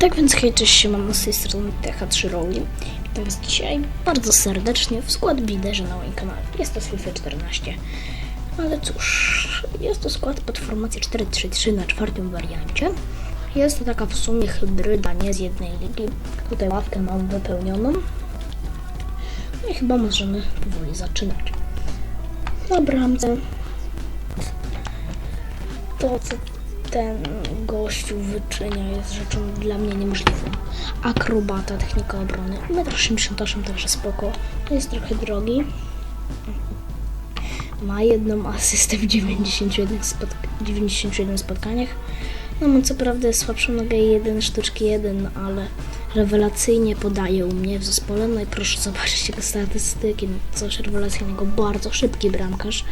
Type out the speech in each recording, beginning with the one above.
Tak więc hej, cześć, się mam z tej strony TH3 Rowling. Witam was dzisiaj bardzo serdecznie w skład liderze na moim kanale. Jest to FIFA 14. Ale cóż, jest to skład pod formację 4-3-3 na czwartym wariancie. Jest to taka w sumie hybryda, nie z jednej ligi. Tutaj ławkę mam wypełnioną. No i chyba możemy powoli zaczynać. Na bramce to, co ten gościu wyczynia, jest rzeczą dla mnie niemożliwą. Akrobata, technika obrony, 1,88 m, także spoko. Jest trochę drogi. Ma jedną asystę w 91, spotka- 91 spotkaniach. No ma co prawda słabszą nogę 1 sztuczki 1, ale rewelacyjnie podaje u mnie w zespole. No i proszę zobaczyć jego statystyki. No coś rewelacyjnego, bardzo szybki bramkarz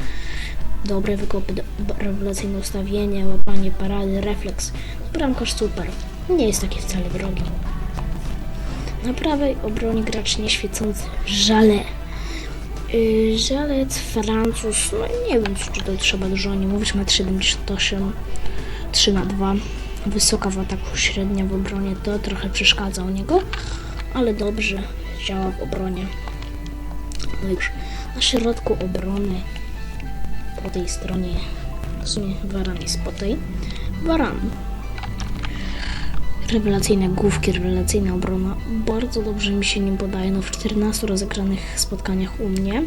dobre wykopy, do, rewelacyjne ustawienie, łapanie parady, refleks. Bramkarz super. Nie jest taki wcale drogi. Na prawej obronie gracz nieświecący Żale. Yy, Żalec, Francuz, no nie wiem, czy tutaj trzeba dużo nie mówić, ma 78, 3 na 2 Wysoka w ataku, średnia w obronie, to trochę przeszkadza u niego, ale dobrze działa w obronie. No już na środku obrony po tej stronie. W sumie Waran jest po tej. Waran. Rewelacyjne główki, rewelacyjna obrona. Bardzo dobrze mi się nim podaje. No w 14 rozegranych spotkaniach u mnie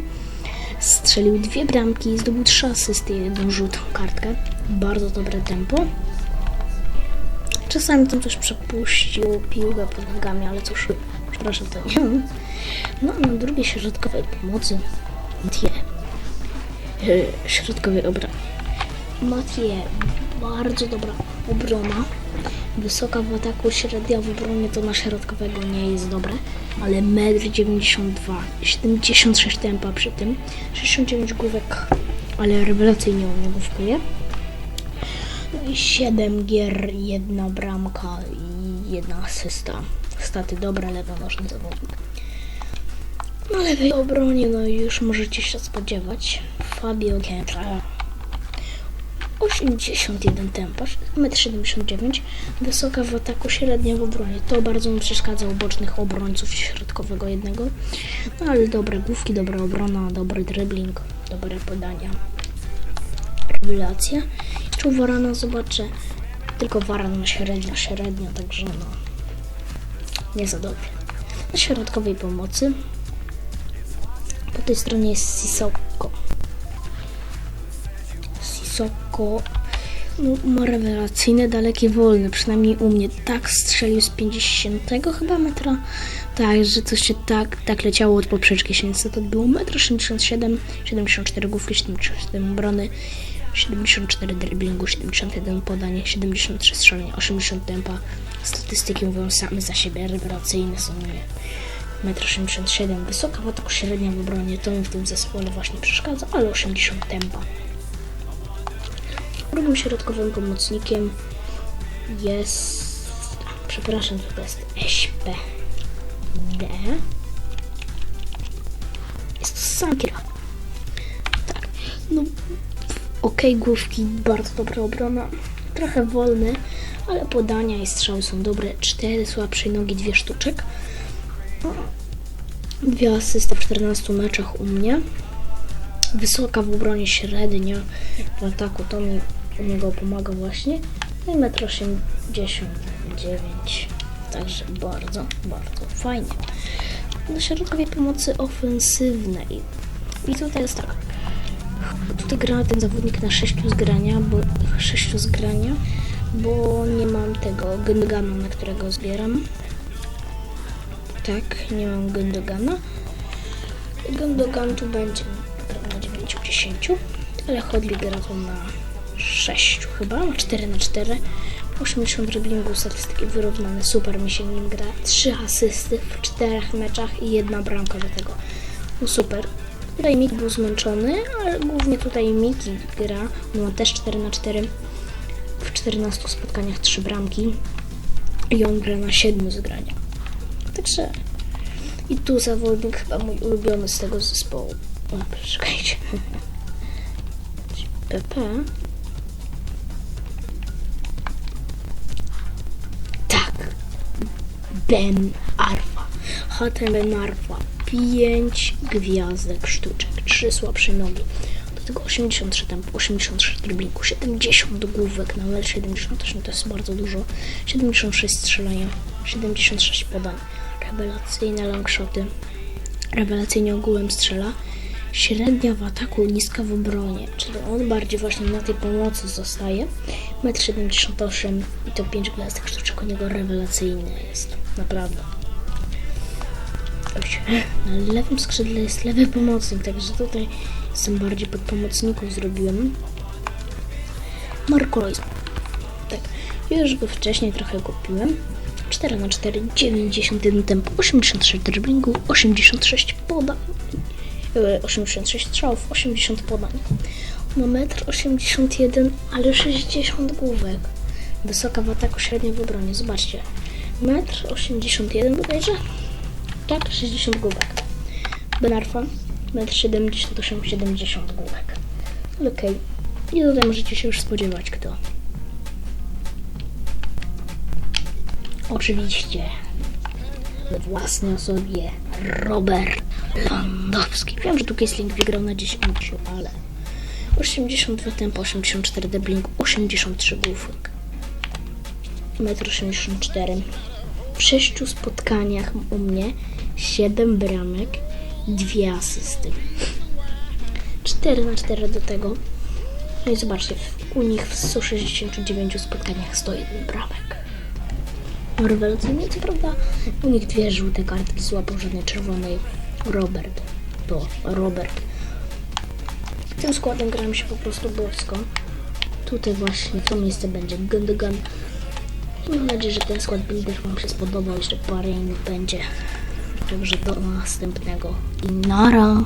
strzelił dwie bramki, zdobył trzy asysty jedną żółtą kartkę. Bardzo dobre tempo. Czasami tam też przepuścił piłkę pod nogami, ale cóż, przepraszam, to nie. No a na drugiej środkowej pomocy e, środkowej obrony. Mathieu, bardzo dobra obrona. Wysoka w ataku, średnia w obronie to na środkowego nie jest dobre, ale 1,92 m, 76 tempa przy tym, 69 główek, ale rewelacyjnie u. No i 7 gier, jedna bramka i jedna asysta. Staty dobre, lewonożny zawodnik. Na lewej obronie, no już możecie się spodziewać. Fabio Kęcza. 81 tempa, 1,79 m, wysoka w ataku, średnia w obronie. To bardzo mi przeszkadza u bocznych obrońców środkowego jednego. No ale dobre główki, dobra obrona, dobry dribbling, dobre podania. Rewelacja. Czy Warana zobaczę, tylko Waran ma średnio, średnio, także no, nie za dobrze. Na środkowej pomocy po tej stronie jest Sisoko. Sisoko no, ma rewelacyjne, dalekie, wolne. Przynajmniej u mnie tak strzelił z 50 chyba metra. Tak, że to się tak, tak leciało od poprzeczki się niestety odbyło. 1,67 m, 74 główki, 77 obrony, 74 driblingu, 71 podanie, 73 strzelenie, 80 tempa. Statystyki mówią same za siebie, rewelacyjne są u mnie. 1,87 m, wysoka w ataku, średnia w obronie, to mi w tym zespole właśnie przeszkadza, ale 80 tempa. Drugim środkowym pomocnikiem jest, przepraszam, to jest SP D. Jest to Sankiera. Tak, no okej główki, bardzo dobra obrona, trochę wolny, ale podania i strzały są dobre. Cztery słabsze nogi, dwie sztuczek. Dwie asysty w 14 meczach u mnie. Wysoka w obronie średnia w ataku, to mi u niego pomaga właśnie. No i 1,89 m. Także bardzo, bardzo fajnie. Na środkowej pomocy ofensywnej. I tutaj jest tak. Tutaj gra ten zawodnik na 6 zgrania, bo 6 zgrania, bo nie mam tego Gündogana, na którego zbieram. Tak, nie mam Gündogana. Gundogan tu będzie na 9-10, ale Hodli gra tu na 6 chyba, na 4 na 4 80 driblingu, statystyki wyrównane, super mi się nim gra. 3 asysty w 4 meczach i jedna bramka do tego. No super. Tutaj Mik był zmęczony, ale głównie tutaj Miki gra. No, też 4 na 4 w 14 spotkaniach 3 bramki i on gra na 7 zgraniach. Także i tu zawodnik chyba mój ulubiony z tego zespołu. O, czekajcie. PP. Ben Arfa. HTM Arfa. 5 gwiazdek sztuczek. 3 słabsze nogi. Do tego 83 tempo, 83 dribblingu, 70 główek na metr 78 to jest bardzo dużo. 76 strzelania, 76 podań. Rewelacyjne longshoty. Rewelacyjnie ogółem strzela. Średnia w ataku, niska w obronie, czyli on bardziej właśnie na tej pomocy zostaje. 1,78 m i to 5 gwiazdek sztuczek u niego rewelacyjne jest. Naprawdę. Na lewym skrzydle jest lewy pomocnik, także tutaj jestem bardziej pod pomocników zrobiłem. Marco Reus. Tak, już go wcześniej trochę kupiłem. 4 na 4 91 tempo, 83 dribblingu, 86 podań, 86 strzałów, 80 podań. Ma 1,81 m, ale 60 główek. Wysoka w ataku, średnia w obronie. Zobaczcie. 1,81 m bodajże? Tak, 60 główek. Benarfa 1,78 m, 70 główek. Okej. I tutaj możecie się już spodziewać kto. Oczywiście we własnej osobie Robert Lewandowski. Wiem, że tu Kiesling wygrał na 10, ale 82 tempo, 84 dribbling, 83 główek. 1,84 m. W sześciu spotkaniach u mnie 7 bramek, 2 asysty. 4 na 4 do tego. No i zobaczcie, u nich w 169 spotkaniach 101 bramek. Rewelacyjnie, co prawda u nich dwie żółte kartki złapał, żadnej czerwonej. Robert. To Robert. Tym składem grałem się po prostu bosko. Tutaj właśnie to miejsce będzie Gundogan. Mam nadzieję, że ten skład builder Wam się spodobał, jeszcze parę innych będzie. Także do następnego i nara.